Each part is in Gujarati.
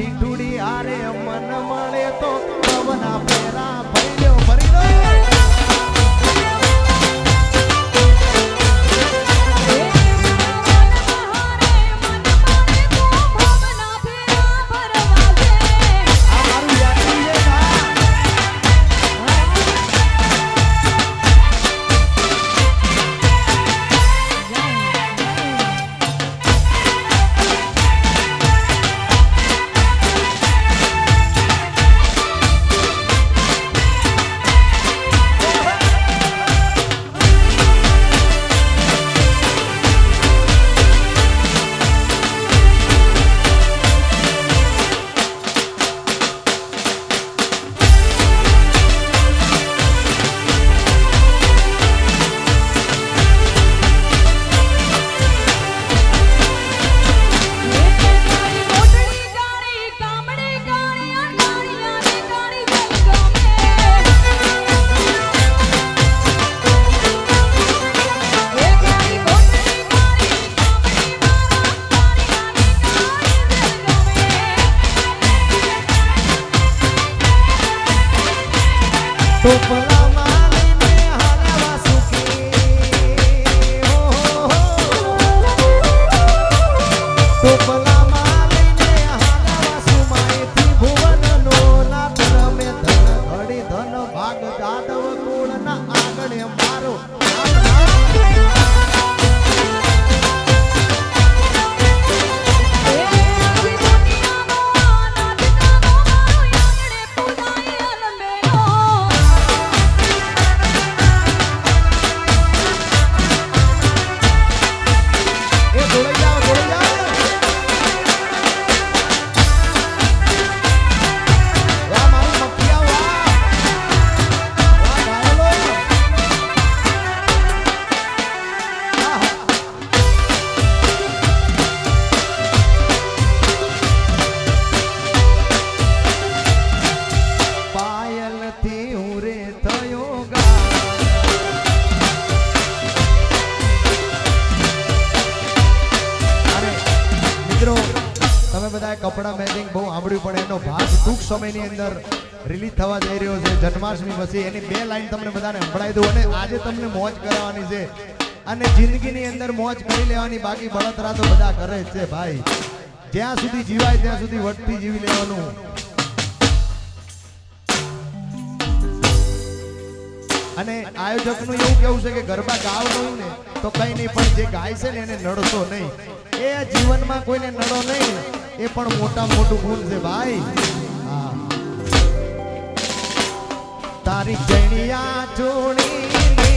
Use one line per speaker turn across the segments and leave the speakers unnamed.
છે મારી મીઠુડી કપડા મેચિંગ બહુ સાંભળ્યું, પણ એનો ભાગ ટૂંક સમયની અંદર રિલીઝ થવા જઈ રહ્યો છે. જન્માષ્ટમી પછી એની બે લાઈન તમને બધાને સંભળાઈ દઉં અને આજે તમને મોજ કરાવવાની છે. અને જિંદગીની અંદર મોજ કરી લેવાની બાકી બળતરા તો બધા કરે છે ભાઈ. જ્યાં સુધી જીવાય ત્યાં સુધી વટથી જીવી લેવાનું. અને આયોજકનું એવું કેવું છે કે ગરબા ગાવ ને, તો કઈ નહીં, પણ જે ગાય છે ને એને નડશો નહીં. એ જીવનમાં કોઈને નડો નહીં. એ પણ મોટા મોટું ગુણ છે ભાઈ. તારી જણિયા જોડીને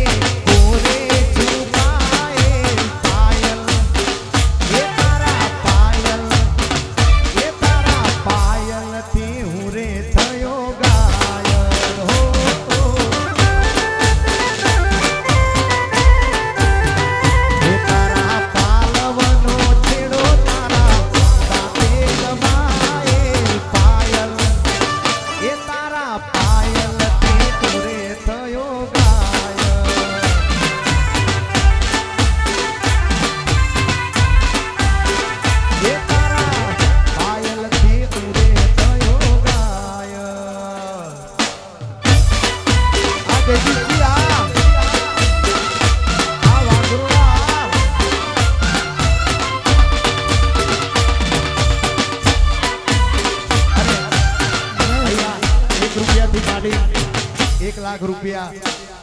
રૂપિયા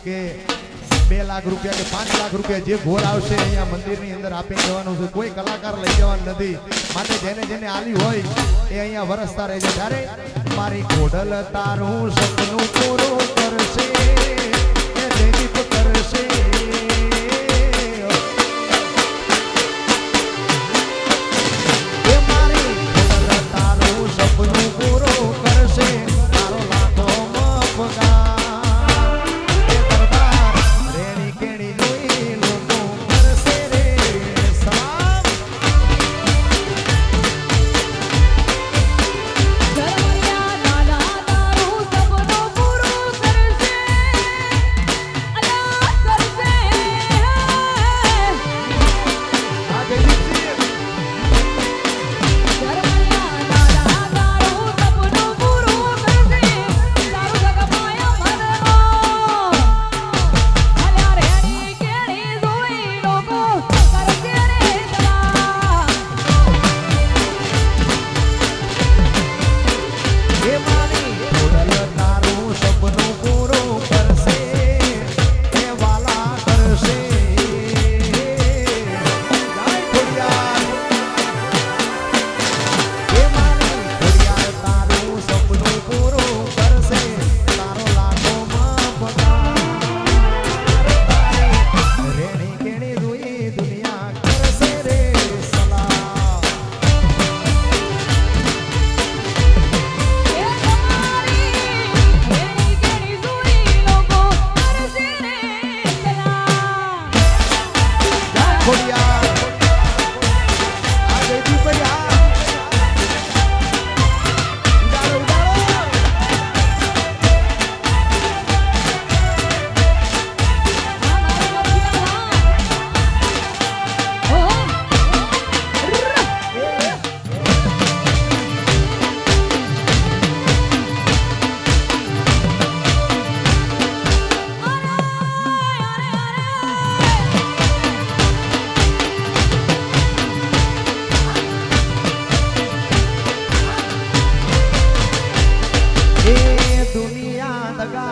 કે બે લાખ રૂપિયા કે પાંચ લાખ રૂપિયા જે ભોર આવશે અહીંયા મંદિરની અંદર આપી જવાનું છે. કોઈ કલાકાર લઈ જવાનું નથી. માટે જેને જેને આલી હોય એ અહીંયા વરસતા રહેશે ત્યારે મારી ગોડલ તારું સપનું પૂરું કરશે. matagal.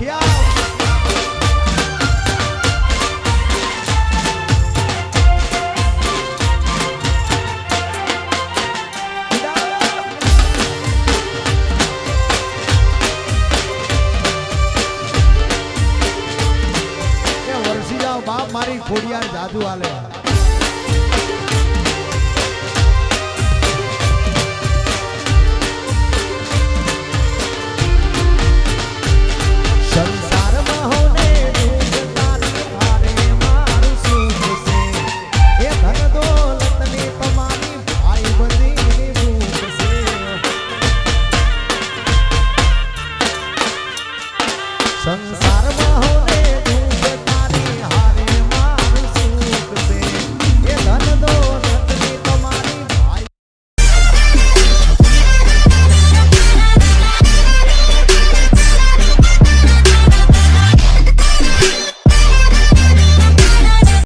મખિયા